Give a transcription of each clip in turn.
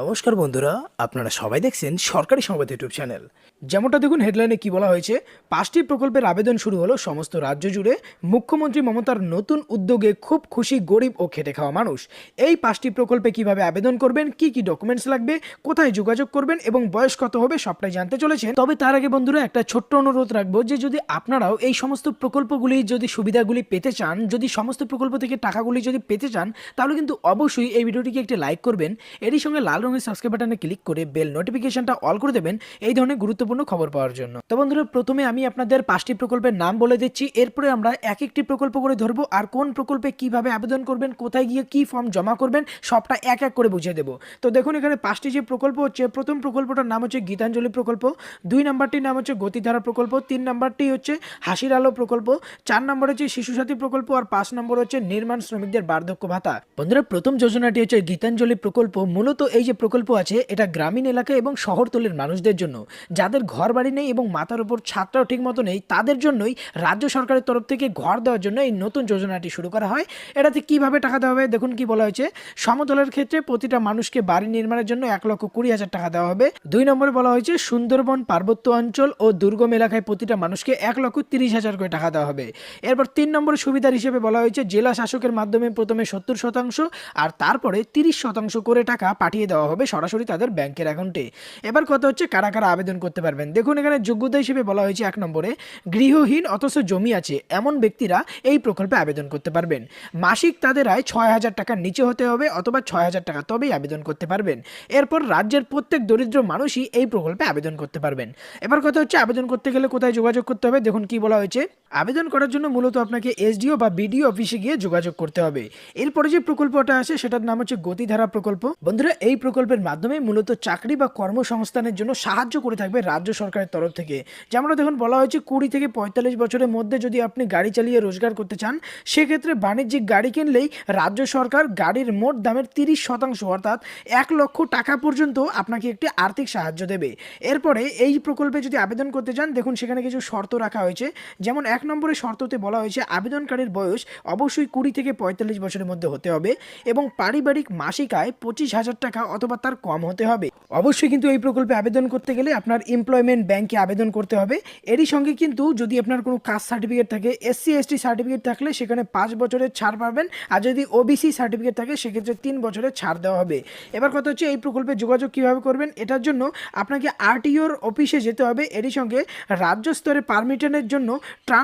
নমস্কার বন্ধুরা, আপনারা সবাই দেখছেন সরকারি সংবাদ ইউটিউব চ্যানেল। যেমনটা দেখুন হেডলাইনে কি বলা হয়েছে, পাঁচটি প্রকল্পের আবেদন শুরু হলো সমস্ত রাজ্য জুড়ে। মুখ্যমন্ত্রী মমতার নতুন উদ্যোগে খুব খুশি গরিব ও খেটে খাওয়া মানুষ। এই পাঁচটি প্রকল্পে কীভাবে আবেদন করবেন, কি কি ডকুমেন্টস লাগবে, কোথায় যোগাযোগ করবেন এবং বয়স কত হবে সবটাই জানতে চলেছেন। তবে তার আগে বন্ধুরা, একটা ছোট্ট অনুরোধ রাখব যে যদি আপনারাও এই সমস্ত প্রকল্পগুলি যদি সুবিধাগুলি পেতে চান, যদি সমস্ত প্রকল্প থেকে টাকাগুলি যদি পেতে চান, তাহলে কিন্তু অবশ্যই এই ভিডিওটিকে একটি লাইক করবেন। এরই সঙ্গে লাল রঙের সাবস্ক্রাইব বাটনে ক্লিক করে বেল নোটিফিকেশনটা অল করে দেবেন এই ধরনের গুরুত্বপূর্ণ খবর পাওয়ার জন্য। তো বন্ধুরা, প্রথমে আমি আপনাদের পাঁচটি প্রকল্পের নাম বলে দিচ্ছি। এরপরে আমরা এক একটি প্রকল্প করে ধরবো আর কোন প্রকল্পে কীভাবে আবেদন করবেন, কোথায় গিয়ে কি ফর্ম জমা করবেন, সবটা এক এক করে বুঝিয়ে দেবো। তো দেখুন, এখানে পাঁচটি যে প্রকল্প হচ্ছে, প্রথম প্রকল্পটার নাম হচ্ছে গীতাঞ্জলি প্রকল্প, দুই নাম্বারটির নাম হচ্ছে গতিধারা প্রকল্প, তিন নাম্বারটি হচ্ছে হাসির আলো প্রকল্প, চার নম্বর হচ্ছে শিশু সাথী প্রকল্প আর পাঁচ নম্বর হচ্ছে নির্মাণ শ্রমিকদের বার্ধক্য ভাতা। বন্ধুরা, প্রথম যোজনাটি হচ্ছে গীতাঞ্জলি প্রকল্প। মূলত এই যে প্রকল্প আছে, এটা গ্রামীণ এলাকা এবং শহরতলির মানুষদের জন্য। যাদের ঘর বাড়ি নেই এবং মাথার উপর ছাদটাও ঠিক মতো নেই, তাদের জন্যই রাজ্য সরকারের তরফ থেকে ঘর দেওয়ার জন্য এই নতুন যোজনাটি শুরু করা হয়। এটাতে কীভাবে টাকা দেওয়া হবে, দেখুন কি বলা হয়েছে। সমতলের ক্ষেত্রে প্রতিটা মানুষকে বাড়ি নির্মাণের জন্য এক লক্ষ কুড়ি হাজার টাকা দেওয়া হবে। দুই নম্বরে বলা হয়েছে, সুন্দরবন পার্বত্য অঞ্চল ও দুর্গম এলাকায় প্রতিটা মানুষকে এক লক্ষ তিরিশ হাজার করে টাকা দেওয়া হবে। এরপর তিন নম্বরের সুবিধার হিসেবে বলা হয়েছে, জেলা শাসকের মাধ্যমে প্রথমে সত্তর শতাংশ আর তারপরে তিরিশ শতাংশ করে টাকা পাঠিয়ে দেওয়া হবে সরাসরি তাদের ব্যাংকের অ্যাকাউন্টে। এবার কথা হচ্ছে কারা কারা আবেদন করতে পারবেন। দেখুন, এখানে যোগ্যতা হিসেবে বলা হয়েছে এক নম্বরে, গৃহহীন অথচ জমি আছে, এমন ব্যক্তিরা এই প্রকল্পে আবেদন করতে পারবেন। মাসিক তাদের আয় ছয় হাজার টাকার নিচে হতে হবে অথবা ছয় হাজার টাকা, তবেই আবেদন করতে পারবেন। এরপর রাজ্যের প্রত্যেক দরিদ্র মানুষই এই প্রকল্পে আবেদন করতে পারবেন। এবার কথা হচ্ছে আবেদন করতে গেলে কোথায় যোগাযোগ করতে হবে? দেখুন, কি বলা হয়েছে? আবেদন করার জন্য মূলত আপনাকে এসডিও বা বিডিও অফিসে গিয়ে যোগাযোগ করতে হবে। এরপরে যে প্রকল্পটা আছে সেটার নাম হচ্ছে গতিধারা প্রকল্প। বন্ধুরা, এই প্রকল্পের মাধ্যমে মূলত চাকরি বা কর্মসংস্থানের জন্য সাহায্য করে থাকবে রাজ্য সরকারের তরফ থেকে। যেমন দেখুন, বলা হয়েছে কুড়ি থেকে পঁয়তাল্লিশ বছরের মধ্যে যদি আপনি গাড়ি চালিয়ে রোজগার করতে চান, সেক্ষেত্রে বাণিজ্যিক গাড়ি কিনলেই রাজ্য সরকার গাড়ির মোট দামের তিরিশ শতাংশ, অর্থাৎ এক লক্ষ টাকা পর্যন্ত আপনাকে একটি আর্থিক সাহায্য দেবে। এরপরে এই প্রকল্পে যদি আবেদন করতে চান, দেখুন সেখানে কিছু শর্ত রাখা হয়েছে। যেমন, এক নম্বরে শর্ততে বলা হয়েছে, আবেদনকারীর বয়স অবশ্যই কুড়ি থেকে পঁয়তাল্লিশ বছরের মধ্যে হতে হবে এবং পারিবারিক মাসিক আয় পঁচিশ হাজার টাকা অথবা তার কম হতে হবে। অবশ্যই কিন্তু এই প্রকল্পে আবেদন করতে গেলে আপনার এমপ্লয়মেন্ট ব্যাংকে আবেদন করতে হবে। এরই সঙ্গে কিন্তু যদি আপনার কোনো কাস্ট সার্টিফিকেট থাকে এসসি এসটি সার্টিফিকেট থাকলে সেখানে পাঁচ বছরের ছাড় পাবেন আর যদি ওবিসি সার্টিফিকেট থাকে, সেক্ষেত্রে তিন বছরের ছাড় দেওয়া হবে। এবার কথা হচ্ছে এই প্রকল্পে যোগাযোগ কীভাবে করবেন, এটার জন্য আপনাকে আরটিওর অফিসে যেতে হবে। এরই সঙ্গে রাজ্য স্তরে পারমিশনের জন্য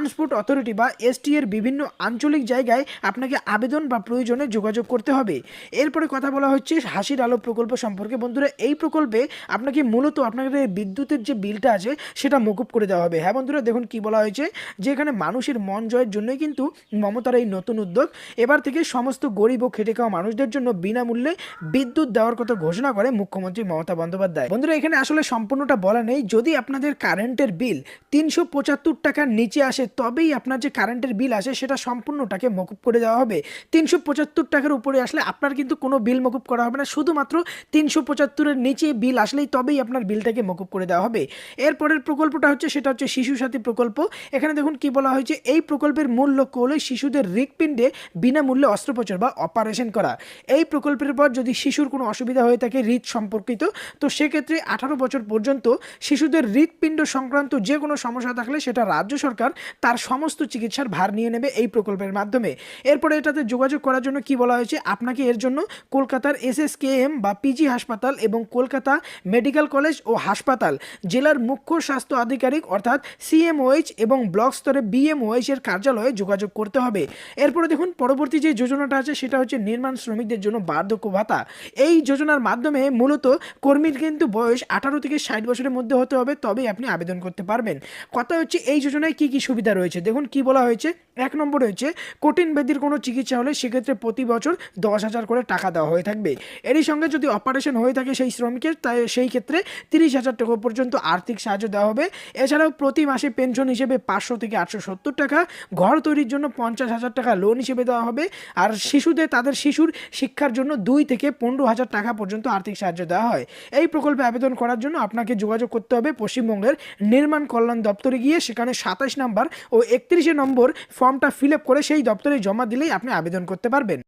ট্রান্সপোর্ট অথরিটি বা এসটি এর বিভিন্ন আঞ্চলিক জায়গায় আপনাকে আবেদন বা প্রয়োজনে যোগাযোগ করতে হবে। এরপরে কথা বলা হচ্ছে হাসির আলো প্রকল্প সম্পর্কে। বন্ধুরা, এই প্রকল্পে আপনাকে মূলত আপনাদের বিদ্যুতের যে বিলটা আছে, সেটা মকুব করে দেওয়া হবে। হ্যাঁ বন্ধুরা, দেখুন কি বলা হয়েছে, যে এখানে মানুষের মন জয়ের জন্যই কিন্তু মমতার এই নতুন উদ্যোগ। এবার থেকে সমস্ত গরিব ও খেটে খাওয়া মানুষদের জন্য বিনামূল্যে বিদ্যুৎ দেওয়ার কথা ঘোষণা করে মুখ্যমন্ত্রী মমতা বন্দ্যোপাধ্যায়। বন্ধুরা, এখানে আসলে সম্পূর্ণটা বলা নেই। যদি আপনাদের কারেন্টের বিল তিনশো পঁচাত্তর টাকার নিচে আসে তবেই আপনার যে কারেন্টের বিল আসে, সেটা সম্পূর্ণটাকে মকুব করে দেওয়া হবে। তিনশো পঁচাত্তর টাকার উপরে আসলে আপনার কিন্তু কোনো বিল মকুব করা হবে না। শুধুমাত্র তিনশো পঁচাত্তরের নিচে বিল আসলেই তবেই আপনার বিলটাকে মকুব করে দেওয়া হবে। এরপরের প্রকল্পটা হচ্ছে, সেটা হচ্ছে শিশু সাথী প্রকল্প। এখানে দেখুন কি বলা হয়েছে, এই প্রকল্পের মূল লক্ষ্য হলো শিশুদের হৃৎপিণ্ডে বিনামূল্যে অস্ত্রোপচার বা অপারেশন করা। এই প্রকল্পের পর যদি শিশুর কোনো অসুবিধা হয়ে থাকে হৃদ সম্পর্কিত, তো সেক্ষেত্রে আঠারো বছর পর্যন্ত শিশুদের হৃৎপিণ্ড সংক্রান্ত যে কোনো সমস্যা থাকলে সেটা রাজ্য সরকার তার সমস্ত চিকিৎসার ভার নিয়ে নেবে এই প্রকল্পের মাধ্যমে। এরপরে এটাতে যোগাযোগ করার জন্য কি বলা হয়েছে? আপনাকে এর জন্য কলকাতার এসএসকেএম বা পিজি হাসপাতাল এবং কলকাতা মেডিকেল কলেজ ও হাসপাতাল, জেলার মুখ্য স্বাস্থ্য আধিকারিক অর্থাৎ সিএমওএইচ এবং ব্লক স্তরে বিএমওএইচ এর কার্যালয়ে যোগাযোগ করতে হবে। এরপরে দেখুন, পরবর্তী যে যোজনাটা আছে সেটা হচ্ছে নির্মাণ শ্রমিকদের জন্য বার্ধক্য ভাতা। এই যোজনার মাধ্যমে মূলত কর্মীর কিন্তু বয়স আঠারো থেকে ষাট বছরের মধ্যে হতে হবে, তবেই আপনি আবেদন করতে পারবেন। কথা হচ্ছে এই যোজনায় কি কি সুবিধা রয়েছে। দেখুন কি বলা হয়েছে? এক নম্বর হয়েছে কঠিন ব্যাধির কোনো চিকিৎসা হলে সেক্ষেত্রে প্রতি বছর দশ হাজার করে টাকা দেওয়া হয়ে থাকবে। এরই সঙ্গে যদি অপারেশন হয়ে থাকে সেই শ্রমিকের, তাই সেই ক্ষেত্রে তিরিশ হাজার টাকা পর্যন্ত আর্থিক সাহায্য দেওয়া হবে। এছাড়াও প্রতি মাসে পেনশন হিসেবে পাঁচশো থেকে আটশো সত্তর টাকা, ঘর তৈরির জন্য পঞ্চাশ হাজার টাকা লোন হিসেবে দেওয়া হবে। আর শিশুদের, তাদের শিশুর শিক্ষার জন্য দুই থেকে পনেরো হাজার টাকা পর্যন্ত আর্থিক সাহায্য দেওয়া হয়। এই প্রকল্পে আবেদন করার জন্য আপনাকে যোগাযোগ করতে হবে। পশ্চিমবঙ্গের নির্মাণ কল্যাণ দপ্তরে গিয়ে সেখানে সাতাশ নাম্বার ও একত্রিশে নম্বর ফর্মটা ফিল করে সেই দপ্তরে জমা দিলেই আপনি আবেদন করতে পারবেন।